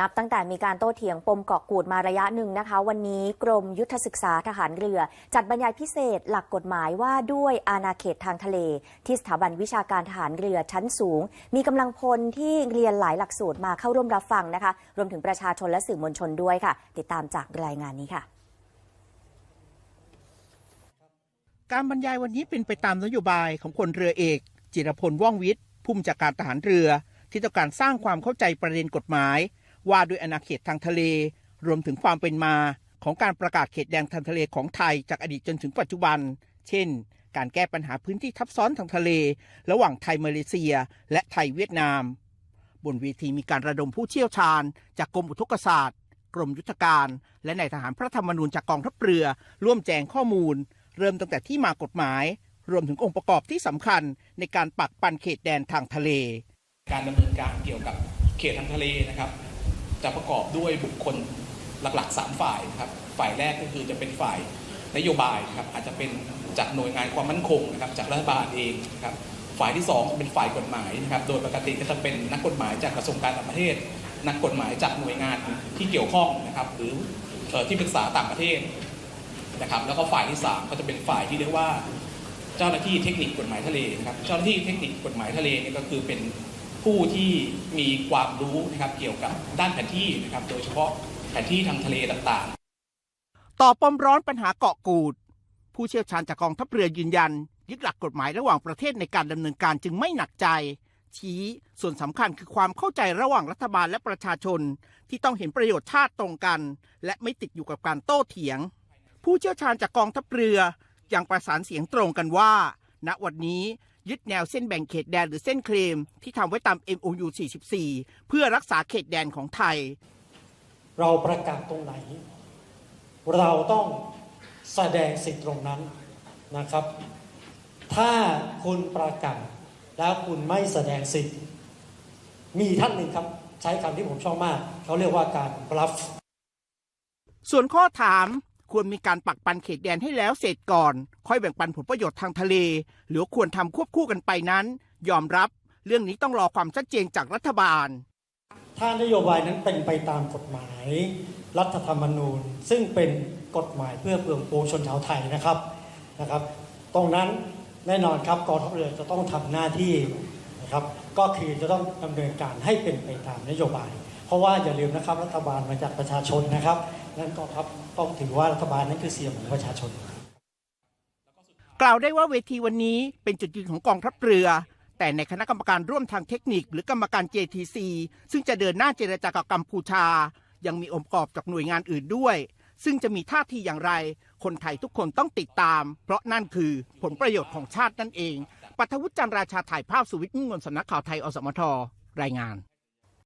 นับตั้งแต่มีการโต้เถียงปมเกาะกูดมาระยะหนึ่งนะคะ วันนี้กรมยุทธศึกษาทหารเรือ จัดบรรยายพิเศษหลักกฎหมายว่าด้วยอาณาเขตทางทะเล ที่สถาบันวิชาการทหารเรือชั้นสูง มีกำลังพลที่เรียนหลายหลักสูตรมาเข้าร่วมรับฟังนะคะ รวมถึงประชาชนและสื่อมวลชนด้วยค่ะ ติดตามจากรายงานนี้ค่ะ การบรรยายวันนี้เป็นไปตามนโยบายของพลเรือเอก จิรพลว่องวิทย์ผู้บัญชาการทหารเรือ ที่ต้องการสร้างความเข้าใจประเด็นกฎหมาย ว่าด้วยอาณาเขตทางทะเล รวมถึงความเป็นมาของการประกาศเขตแดนทางทะเลของไทยจากอดีตจนถึงปัจจุบัน เช่น การแก้ปัญหาพื้นที่ทับซ้อนทางทะเล ระหว่างไทยมาเลเซีย และไทยเวียดนาม บนเวทีมีการระดมผู้เชี่ยวชาญ จากกรมอุทกศาสตร์ กรมยุทธการ และนายทหารพระธรรมนูญจากกองทัพเรือ ร่วมแจงข้อมูล เริ่มตั้งแต่ที่มากฎหมาย รวมถึงองค์ประกอบที่สำคัญในการปักปันเขตแดนทางทะเล การดำเนินการเกี่ยวกับเขตทางทะเลนะครับ จะประกอบด้วยบุคคลหลักๆ 3 ฝ่ายนะครับฝ่ายแรกก็คือจะเป็นฝ่ายนโยบายครับอาจจะเป็นจากหน่วยงานความมั่นคงนะครับจากรัฐบาลเองครับฝ่ายที่2จะเป็นฝ่ายกฎหมายนะครับโดยปกติก็จะเป็นนักกฎหมายจากกระทรวงการต่างประเทศ นักกฎหมายจากหน่วยงานที่เกี่ยวข้องนะครับหรือที่ปรึกษาต่างประเทศนะครับแล้วก็ฝ่ายที่สามก็จะเป็นฝ่ายที่เรียกว่า เจ้าหน้าที่เทคนิคกฎหมายทะเลนะครับเจ้าหน้าที่เทคนิคกฎหมายทะเลเนี่ยก็คือเป็น ผู้ที่มีความรู้นะครับเกี่ยวกับด้านแผนที่นะครับโดยเฉพาะแผนที่ทางทะเลต่างๆ ต่อปมร้อนปัญหาเกาะกูด ผู้เชี่ยวชาญจากกองทัพเรือยืนยัน ยึดหลักกฎหมายระหว่างประเทศในการดำเนินการจึงไม่หนักใจ ชี้ส่วนสำคัญคือความเข้าใจระหว่างรัฐบาลและประชาชน ที่ต้องเห็นประโยชน์ชาติตรงกัน และไม่ติดอยู่กับการโต้เถียง ผู้เชี่ยวชาญจากกองทัพเรือยังประสานเสียงตรงกันว่า ณวันนี้ ยึดแนวเส้นแบ่งเขตแดนหรือเส้นเคลม ที่ทำไว้ตาม MOU 44 เพื่อรักษาเขตแดนของไทย เราประกาศตรงไหน เราต้องแสดงสิทธิ์ตรงนั้นนะครับ ถ้าคุณประกาศแล้วคุณไม่แสดงสิทธิ์ มีท่านหนึ่งครับใช้คำที่ผมชอบมาก เขาเรียกว่าการบลัฟส่วนข้อถาม ควรมีการปักปันเขตแดนให้แล้วเสร็จก่อน ค่อยแบ่งปันผลประโยชน์ทางทะเล หรือควรทำควบคู่กันไปนั้น ยอมรับเรื่องนี้ต้องรอความชัดเจนจากรัฐบาล ถ้านโยบายนั้นเป็นไปตามกฎหมาย รัฐธรรมนูญ ซึ่งเป็นกฎหมายเพื่อเพื่อปวงชนชาวไทยนะครับนะครับ ตรงนั้นแน่นอนครับกองทัพเรือจะต้องทำหน้าที่นะครับ ก็คือจะต้องดำเนินการให้เป็นไปตามนโยบาย เพราะว่าอย่าลืมนะครับรัฐบาลมาจากประชาชนนะครับนั้นกองทัพต้องถือว่ารัฐบาลนั้นคือเสียงของประชาชน กล่าวได้ว่าเวทีวันนี้เป็นจุดยืนของกองทัพเรือ แต่ในคณะกรรมการร่วมทางเทคนิค หรือกรรมการ JTC ซึ่งจะเดินหน้าเจรจากับกัมพูชา ยังมีองค์ประกอบจากหน่วยงานอื่นด้วย ซึ่งจะมีท่าทีอย่างไร คนไทยทุกคนต้องติดตาม เพราะนั่นคือผลประโยชน์ของชาตินั่นเองปัทวุฒิจันทร์ราชาถ่ายภาพสุวิทย์มุ่งมนสำนักข่าวไทยอสมทรายงาน